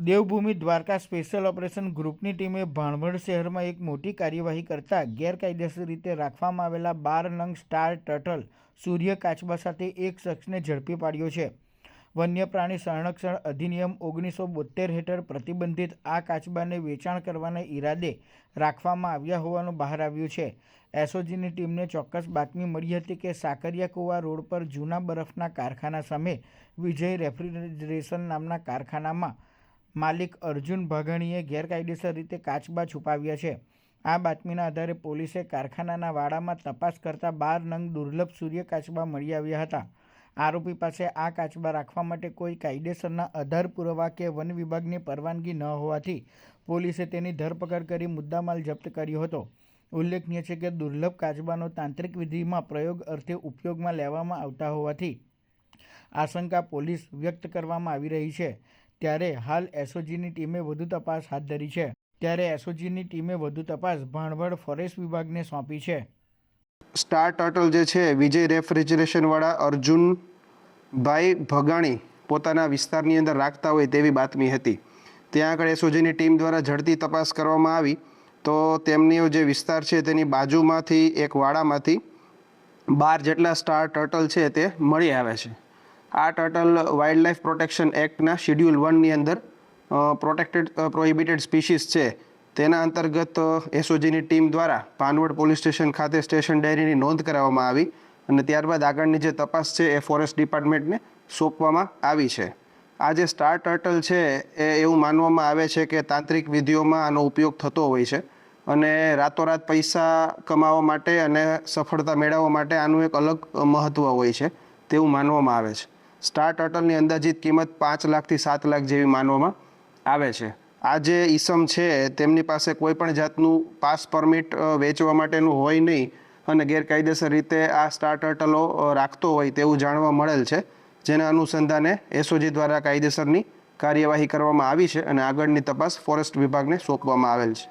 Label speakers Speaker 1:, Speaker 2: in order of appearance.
Speaker 1: Devbhumi Dwarka special operation ગ્રુપની ટીમે ભાણવડ શહેરમાં એક મોટી કાર્યવાહી કરતા ગેરકાયદેસર રીતે રાખવામાં આવેલા બાર નંગ સ્ટાર ટર્ટલ સૂર્ય કાચબા સાથે એક શખ્સને ઝડપી પાડ્યો છે. વન્ય પ્રાણી સંરક્ષણ અધિનિયમ ઓગણીસો બોતેર હેઠળ પ્રતિબંધિત આ કાચબાને વેચાણ કરવાના ઈરાદે રાખવામાં આવ્યા હોવાનું બહાર આવ્યું છે. એસઓજીની ટીમને ચોક્કસ બાતમી મળી હતી કે સાકરિયા કુવા રોડ પર જૂના બરફના કારખાના સામે વિજય રેફ્રિજરેશન નામના કારખાનામાં માલિક અર્જુન ભાગણીએ ગેરકાયદેસર રીતે કાચબા છુપાવ્યા છે. આ બાતમીના આધારે પોલીસે કારખાનાના વાડામાં તપાસ કરતા બાર નંગ દુર્લભ સૂર્ય કાચબા મળી આવ્યા હતા. આરોપી પાસે આ કાચબા રાખવા માટે કોઈ કાયદેસરના આધાર પુરાવા કે વન વિભાગની પરવાનગી ન હોવાથી પોલીસે તેની ધરપકડ કરી મુદ્દામાલ જપ્ત કર્યો હતો. ઉલ્લેખનીય છે કે દુર્લભ કાચબાનો તાંત્રિક વિધિમાં પ્રયોગ અર્થે ઉપયોગમાં લેવામાં આવતા હોવાથી આશંકા પોલીસ વ્યક્ત કરવામાં આવી રહી છે. ત્યારે હાલ એસઓજીની ટીમે વધુ તપાસ હાથ ધરી છે. ત્યારે એસઓજીની ટીમે વધુ તપાસ ભાણવડ ફોરેસ્ટ વિભાગને સોંપી છે.
Speaker 2: સ્ટાર ટર્ટલ જે છે, વિજય રેફ્રિજરેશનવાળા અર્જુનભાઈ ભગાણી પોતાના વિસ્તારની અંદર રાખતા હોય તેવી બાતમી હતી. ત્યાં આગળ એસઓજીની ટીમ દ્વારા ઝડપી તપાસ કરવામાં આવી તો તેમની જે વિસ્તાર છે તેની બાજુમાંથી એક વાડામાંથી બાર જેટલા સ્ટાર ટર્ટલ છે તે મળી આવે છે. આ ટર્ટલ વાઇલ્ડ લાઈફ પ્રોટેક્શન એક્ટના શિડ્યુલ વનની અંદર પ્રોટેક્ટેડ પ્રોહિબિટેડ સ્પીસીસ છે. તેના અંતર્ગત એસઓજીની ટીમ દ્વારા પાનવડ પોલીસ સ્ટેશન ખાતે સ્ટેશન ડાયરીની નોંધ કરાવવામાં આવી અને ત્યારબાદ આગળની જે તપાસ છે એ ફોરેસ્ટ ડિપાર્ટમેન્ટને સોંપવામાં આવી છે. આ જે સ્ટાર ટર્ટલ છે એ એવું માનવામાં આવે છે કે તાંત્રિક વિધિઓમાં આનો ઉપયોગ થતો હોય છે અને રાતોરાત પૈસા કમાવા માટે અને સફળતા મેળવવા માટે આનું એક અલગ મહત્ત્વ હોય છે તેવું માનવામાં આવે છે. સ્ટાર ટર્ટલની અંદાજિત કિંમત પાંચ લાખથી સાત લાખ જેવી માનવામાં આવે છે. આ જે ઈસમ છે, તેમની પાસે કોઈ પણ જાતનું પાસ પરમિટ વેચવા માટેનું હોય નહીં અને ગેરકાયદેસર રીતે આ સ્ટાર ટર્ટલો રાખતો હોય તેવું જાણવા મળેલ છે. જેના અનુસંધાને એસઓજી દ્વારા કાયદેસરની કાર્યવાહી કરવામાં આવી છે અને આગળની તપાસ ફોરેસ્ટ વિભાગને સોંપવામાં આવેલ છે.